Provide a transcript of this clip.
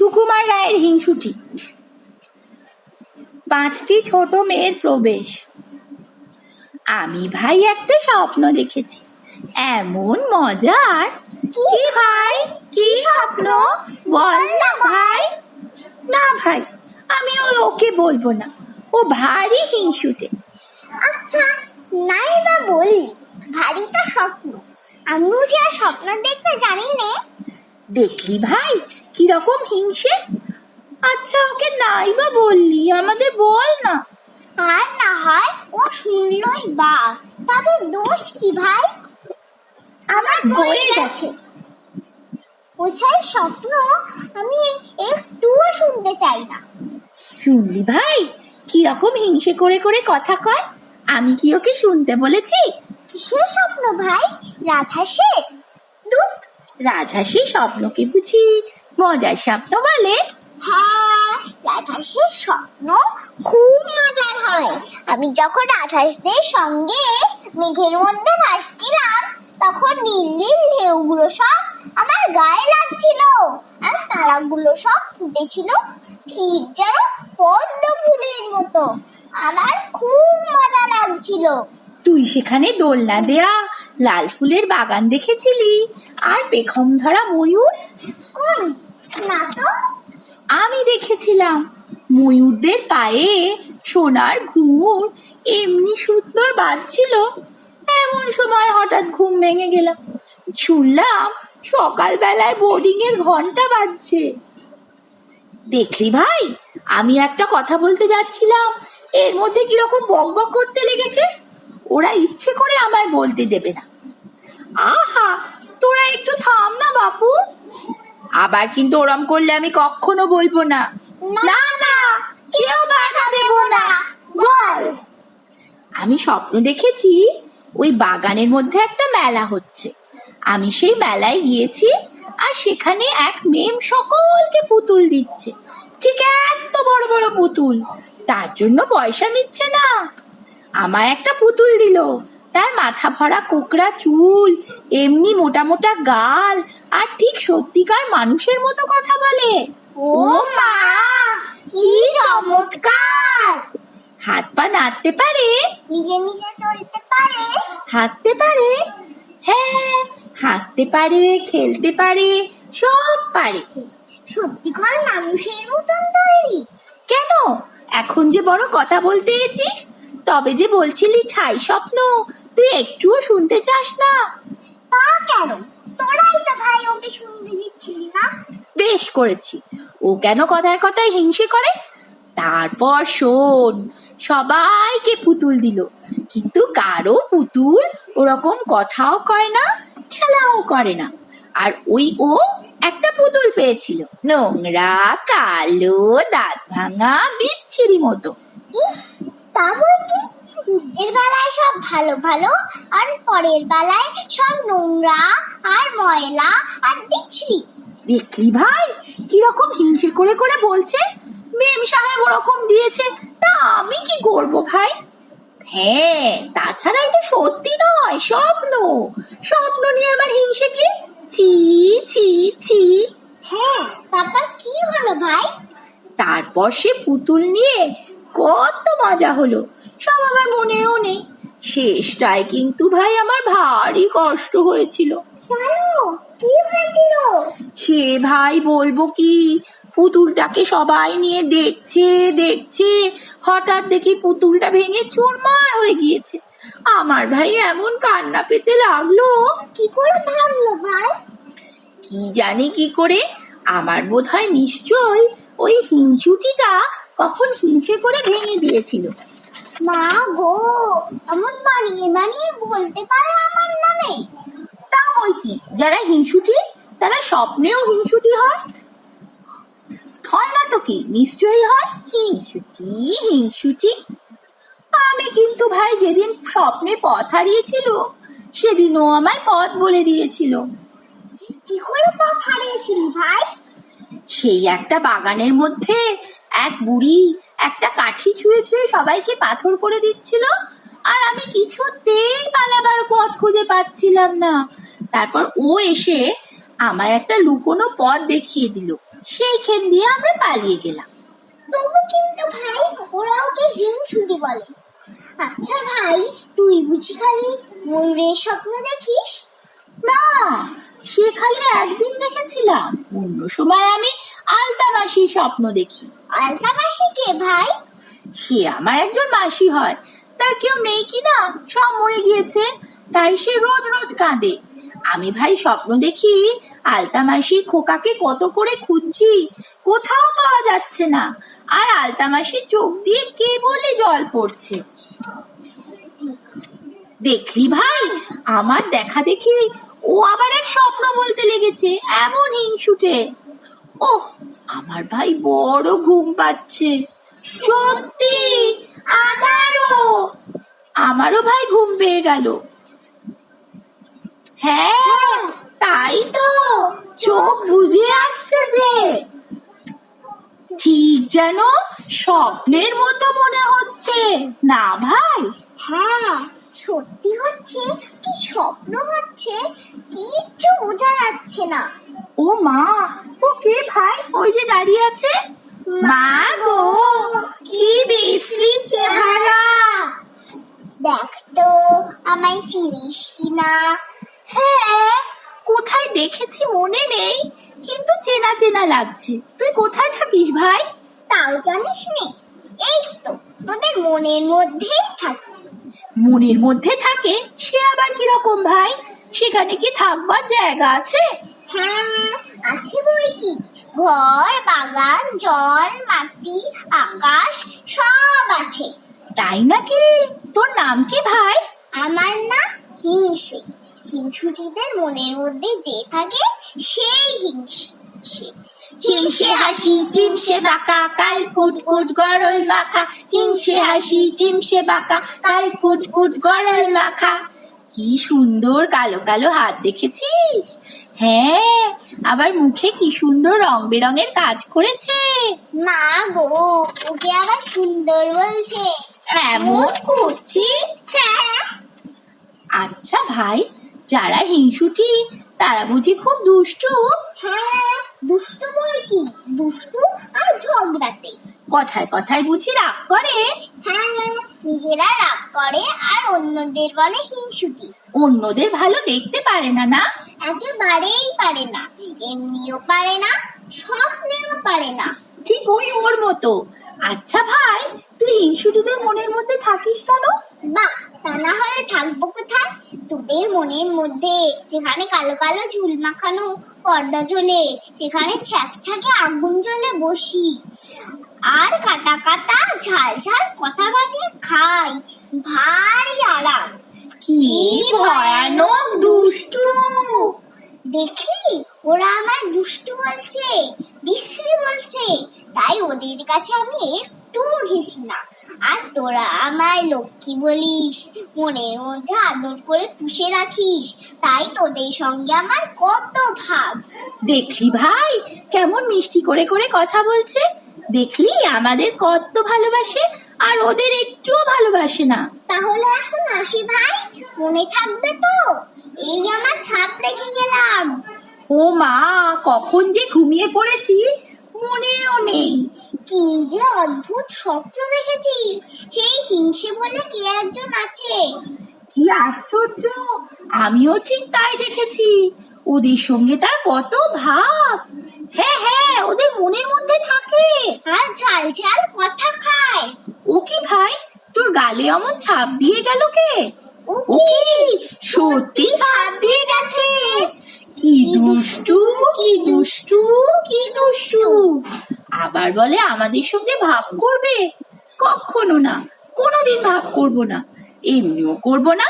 সুকুমার রায়ের হিংসুটি। পাঁচটি ছোট মেয়ের প্রবেশ। আমি ভাই একটা স্বপ্ন দেখেছি। এমন মজার। কি ভাই? কি স্বপ্ন? বল না ভাই। না ভাই, আমি ওই ওকে বলব না। ও ভারী হিংসুটে। আচ্ছা নাই বা বললি, ভারী তো স্বপ্ন। আমিও যে আর স্বপ্ন দেখতে জানি নে। দেখলি ভাই? কীরকম হিংসে? আচ্ছা ওকে নাই বা বললি আমাদের বল না। আর না হয় ও শুনলই বা। তবে দোষ কি ভাই? আমার বয়ে গেছে ওছাই স্বপ্ন আমি একটুও শুনতে চাই না। শুনলি ভাই? কীরকম হিংসে করে করে কথা কয়? আমি কি ওকে শুনতে বলেছি? কিসের স্বপ্ন ভাই? রাজহাঁসের? রাজহাঁসের স্বপ্নকে বুঝি মজার স্বপ্ন বলে? হ্যাঁ রাজহাঁসের স্বপ্ন খুব মজার হয়। আমি যখন রাজহাঁসদের সঙ্গে মেঘের মধ্যে ভাসছিলাম, তখন নীল নীল ঢেউগুলো সব আমার গায়ে লাগছিল আর তারাগুলো সব ফুটেছিল ঠিক যেন পদ্ম ফুলের মতো। আমার খুব মজা লাগছিল। তুই সেখানে দোলনা দেয়া লাল ফুলের বাগান দেখেছিলি আর পেখম ধরা ময়ূর? না তো। আমি দেখেছিলাম ময়ূরদের পায়ে সোনার ঘুঙুর এমনি সুন্দর বাজছিল এমন সময় হঠাৎ ঘুম ভেঙে গেলাম শুনলাম সকালবেলায় বোর্ডিং এর ঘণ্টা বাজছে। দেখলি ভাই আমি একটা কথা বলতে যাচ্ছিলাম। এর মধ্যে কীরকম বক বক করতে লেগেছে? ওরা ইচ্ছে করে আমায় বলতে দেবে না। আহা তোরা একটু থাম না বাপু। আবার কিন্তু ওরম করলে আমি কখনো বলব না। না না কেউ বাধা দেব না। বল। আমি স্বপ্ন দেখেছি ওই বাগানের মধ্যে একটা মেলা হচ্ছে। আমি সেই মেলায় গিয়েছি আর সেখানে এক মেম সকলকে পুতুল দিচ্ছে। ঠিক এত বড় বড় পুতুল। তার জন্য পয়সা নিচ্ছে না। আমায় একটা পুতুল দিল। তার মাথা ভরা কোকড়া চুল এমনি মোটা মোটা গাল আর ঠিক সত্যিকার মানুষের মতো কথা বলে। ও মা কি চমৎকার! হাত পা নাড়তে পারে? নিজে নিজে চলতে পারে? হাসতে পারে? হ্যাঁ হাসতে পারে খেলতে পারে সব পারে। সত্যিকার মানুষের মতন তৈরি কেন? এখন যে বড় কথা বলতে এসেছিস তবে যে বলছিলি ছাই স্বপ্ন তুই একটুও শুনতে চাস না? তা কেন? তোরাই তো ভাই ওকে শুনতে দিচ্ছিলি না? বেশ করেছি। ও কেন কথায় কথায় হিংসে করে? তারপর শোন সবাইকে পুতুল দিল। কিন্তু কারও পুতুল ওরকম কথাও কয় না খেলাও করে না। আর ওই ও একটা পুতুল পেয়েছিল নোংরা কালো দাঁত ভাঙা বিচ্ছিরি মতো। তা বই কি? নিজের বেলায় সব ভালো ভালো আর পরের বেলায় সব নোংরা আর ময়লা আর বিচ্ছিরি। দেখলি ভাই? কীরকম হিংসে করে করে বলছে? মেম সাহেব ওরকম দিয়েছে তা আমি কি করব ভাই? হ্যাঁ তাছাড়া এটা সত্যি নয় স্বপ্ন। স্বপ্ন নিয়ে আমার হিংসে কি? ছি ছি ছি। হ্যাঁ তারপর কি হলো ভাই? তারপর সে পুতুল নিয়ে কত মজা হলো। সব আমার মনেও নেই। শেষটায় কিন্তু ভাই আমার ভারী কষ্ট হয়েছিল। কি হয়েছিল? সে ভাই বলব কি পুতুলটাকে সবাই নিয়ে দেখছে দেখছে হঠাৎ দেখি পুতুলটা ভেঙে চুরমার হয়ে গিয়েছে। আমার ভাই এমন কান্না পেতে লাগল। কি করে ভাবলো ভাই? কি জানি কি করে আমার বোধ হয় নিশ্চয় ওই হিংসুটিটা কখন হিংসে করে ভেঙে দিয়েছিল। মা গো এমন বানিয়ে বানিয়ে বলতে পারে আমার নামে? তা বই কি যারা হিংসুটি তারা স্বপ্নেও হিংসুটি হয়। হয় না তো কি নিশ্চয়ই হয়। হিংসুটি হিংসুটি। আমি কিন্তু ভাই যেদিন স্বপ্নে পথ হারিয়েছিল সেদিনও আমায় পথ বলে দিয়েছিল। কি করে পথ হারিয়েছিলি ভাই? সেই একটা বাগানের মধ্যে এক বুড়ি একটা কাঠি ছুঁয়ে ছুঁয়ে সবাইকে পাথর করে দিচ্ছিল আর আমি কিছুতেই পালাবার পথ খুঁজে পাচ্ছিলাম না। তারপর ও এসে আমায় একটা লুকোনো পথ দেখিয়ে দিল। সেইখান দিয়ে আমরা পালিয়ে গেলাম। তবু কিন্তু ভাই ওরা ওকে হিংসুটি বলে। আচ্ছা ভাই তুই বুঝি খালি ময়ূরের স্বপ্ন দেখিস? না সে খালি একদিন দেখেছিলাম। অন্য সময় আমি আলতা স্বপ্ন দেখি। মাসি কে ভাই? সে আমার একজন মাসি হয়। তার কেউ নেই কি না সব মরে গিয়েছে। তাই সে রোজ রোজ কাঁদে। আমি ভাই স্বপ্ন দেখি, আলতা মাসির খোকাকে কত করে খুঁজছি। কোথাও পাওয়া যাচ্ছে না। আর আলতা মাসির চোখ দিয়ে কে বলে জল পড়ছে? দেখলি ভাই, আমার দেখা দেখি ও আবার এক স্বপ্ন বলতে লেগেছে, এমন হিংসুটে। ও আমার ভাই বড় ঘুম পাচ্ছে। সত্যি? আমারও আমারও ভাই ঘুম পেয়ে গেল। হ্যাঁ তাই তো। চোখ বুঝে আসছে যে ঠিক যেন স্বপ্নের মতো মনে হচ্ছে। না ভাই? হ্যাঁ সত্যি হচ্ছে কি স্বপ্ন হচ্ছে কিচ্ছু বোঝা যাচ্ছে না। ও মা ও কে ভাই? ওই যে দাঁড়িয়ে আছে? মা গো কি বিশ্রী চেহারা। দেখ তো আমায় চিনিস কি না হ্যাঁ কোথায় দেখেছি মনে নেই কিন্তু চেনা চেনা লাগছে। তুই কোথায় থাকিস ভাই? তাও জানিস নে এই তো তোদের মনের মধ্যেই থাকি। মনের মধ্যে থাকে সে আবার কীরকম ভাই? সেখানে কি থাকবার জায়গা আছে? হ্যাঁ আছে বই কি ঘর বাগান জল মাটি আকাশ সব আছে। তাই নাকি? তোর নাম কি ভাই? আমার না হিংসে। হিংসুটিদের মনের মধ্যে যে থাকে সেই হিংসে। হিংসে হাসি চিমসে বাঁকা কাল কুট কুট গরল মাখা। হিংসে হাসি চিমসে বাঁকা কাল কুট কুট গরল মাখা। কি সুন্দর কালো কালো হাত দেখেছিস? হ্যাঁ আবার মুখে কি সুন্দর রং বেরঙের কাজ করেছে। মা গো ওকে আবার সুন্দর বলছে। এমন করছি আচ্ছা ভাই যারা হিংসুটি তারা বুঝি খুব দুষ্টু। হ্যাঁ দুষ্টু বলে কি দুষ্টু আর ঝগড়াতে কথায় কথায় বুঝি রাগ করে। হ্যাঁ নিজেরা রাগ করে আর অন্যদের বলে হিংসুটি অন্যদের ভালো দেখতে পারে না না? একেবারেই পারে না এমনিও পারে না স্বপ্নেও পারে না। ঠিক ওই ওর মতো। আচ্ছা ভাই তুই হিংসুটিদের মনের মধ্যে থাকিস কেন? বাহ তা না হলে থাকব কোথায়? তোদের মনের মধ্যে যেখানে কালো কালো ঝুল মাখানো পর্দা জ্বলে সেখানে ছ্যাক ছ্যাকে আগুন জ্বলে বসি। আর কাটা কাটা ঝাল ঝাল কথা বানিয়ে খাই। ভারী আরাম। কি ভয়ানক দুষ্টু। দেখলি ওরা আমায় দুষ্টু বলছে বিশ্রী বলছে। তাই ওদের কাছে আমি একটু ঘেসি না। আর তোরা আমায় লক্ষ্মী বলিস মনের মধ্যে আদর করে পুষে রাখিস। তাই তোদের সঙ্গে আমার কত ভাব। দেখলি ভাই কেমন মিষ্টি করে করে কথা বলছে। দেখলি আমাদের কত ভালোবাসে আর ওদের একটুও ভালোবাসে না। তাহলে এখন আসি ভাই মনে থাকবে তো? এই আমার ছাপ রেখে গেলাম। ও মা কখন যে ঘুমিয়ে পড়েছি মনেও নেই। কি যে অদ্ভুত স্বপ্ন দেখেছি সেই হিংসে বলে কে একজন আছে? কি আশ্চর্য! আমিও ঠিক তাই দেখেছি। ওদের সঙ্গে তার কত ভাব। হ্যাঁ হ্যাঁ ওদের মনের মধ্যে থাকে। আর ঝাল ঝাল কথা খায়। ও কি ভাই তোর গালে অমন ছাপ দিয়ে গেল কে? ও কি? সত্যি ছাপ দিয়ে গেছে। কি দুষ্টু কি দুষ্টু। কি দুষ্টু। আবার বলে আমাদের সঙ্গে ভাব করবে? কখনো না কোনোদিন ভাব করব না। এমনিও করব না